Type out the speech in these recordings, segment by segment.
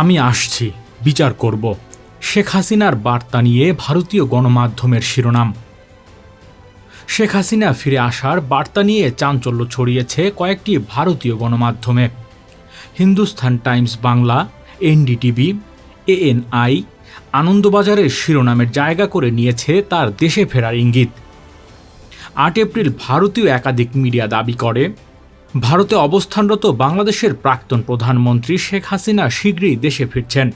আমি আসছি, বিচার করব। শেখ হাসিনার বার্তা নিয়ে ভারতীয় গণমাধ্যমের শিরোনাম। শেখ হাসিনা ফিরে আসার বার্তা নিয়ে চাঞ্চল্য ছড়িয়েছে কয়েকটি ভারতীয় গণমাধ্যমে। Hindustan Times Bangla, NDTV, ANI আনন্দবাজারের শিরোনামের জায়গা করে নিয়েছে তার দেশে ফেরার ইঙ্গিত। আট এপ্রিল ভারতীয় একাধিক মিডিয়া দাবি করে ভারতে অবস্থানরত বাংলাদেশের প্রাক্তন প্রধানমন্ত্রী শেখ হাসিনা শীঘ্রই দেশে ফিরছেন।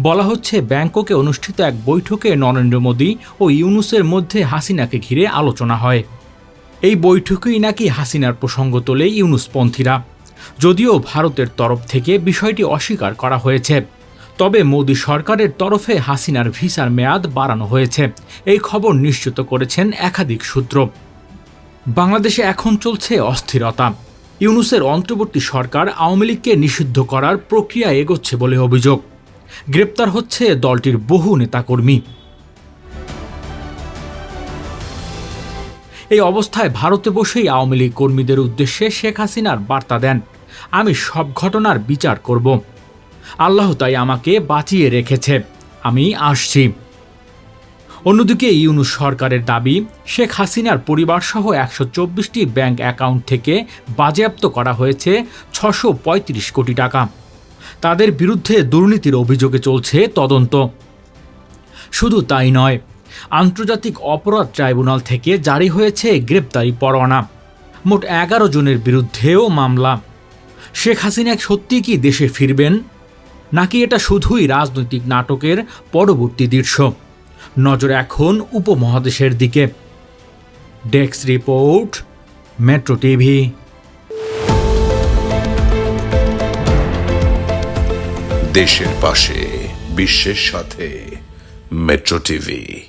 বলা হচ্ছে, ব্যাংককে অনুষ্ঠিত এক বৈঠকে নরেন্দ্র মোদী ও ইউনুসের মধ্যে হাসিনাকে ঘিরে আলোচনা হয়। এই বৈঠকেই নাকি হাসিনার প্রসঙ্গ তোলে ইউনুসপন্থীরা। যদিও ভারতের তরফ থেকে বিষয়টি অস্বীকার করা হয়েছে, তবে মোদী সরকারের তরফে হাসিনার ভিসার মেয়াদ বাড়ানো হয়েছে। এই খবর নিশ্চিত করেছেন একাধিক সূত্র। বাংলাদেশে এখন চলছে অস্থিরতা। ইউনুসের অন্তর্বর্তী সরকার আওয়ামী লীগকে নিষিদ্ধ করার প্রক্রিয়া এগোচ্ছে বলে অভিযোগ। গ্রেপ্তার হচ্ছে দলটির বহু নেতাকর্মী। এই অবস্থায় ভারতে বসেই আওয়ামী লীগ কর্মীদের উদ্দেশ্যে শেখ হাসিনার বার্তা দেন, আমি সব ঘটনার বিচার করব। আল্লাহ তাই আমাকে বাঁচিয়ে রেখেছে। আমি আসছি। অন্যদিকে ইউনুস সরকারের দাবি, শেখ হাসিনার পরিবারসহ একশো চব্বিশটি ব্যাংক অ্যাকাউন্ট থেকে বাজেয়াপ্ত করা হয়েছে ছশো কোটি টাকা। তাদের বিরুদ্ধে দুর্নীতির অভিযোগে চলছে তদন্ত। শুধু তাই নয়, আন্তর্জাতিক অপরাধ ট্রাইব্যুনাল থেকে জারি হয়েছে গ্রেপ্তারি পরোয়ানা। মোট এগারো জনের বিরুদ্ধেও মামলা। শেখ হাসিনা সত্যি কি দেশে ফিরবেন? নাকি এটা শুধুই রাজনৈতিক নাটকের পরবর্তী দৃশ্য? নজর এখন উপমহাদেশের দিকে। ডেক্স রিপোর্ট মেট্রো টিভি। দেশের পাশে বিশ্বের সাথে মেট্রো টিভি।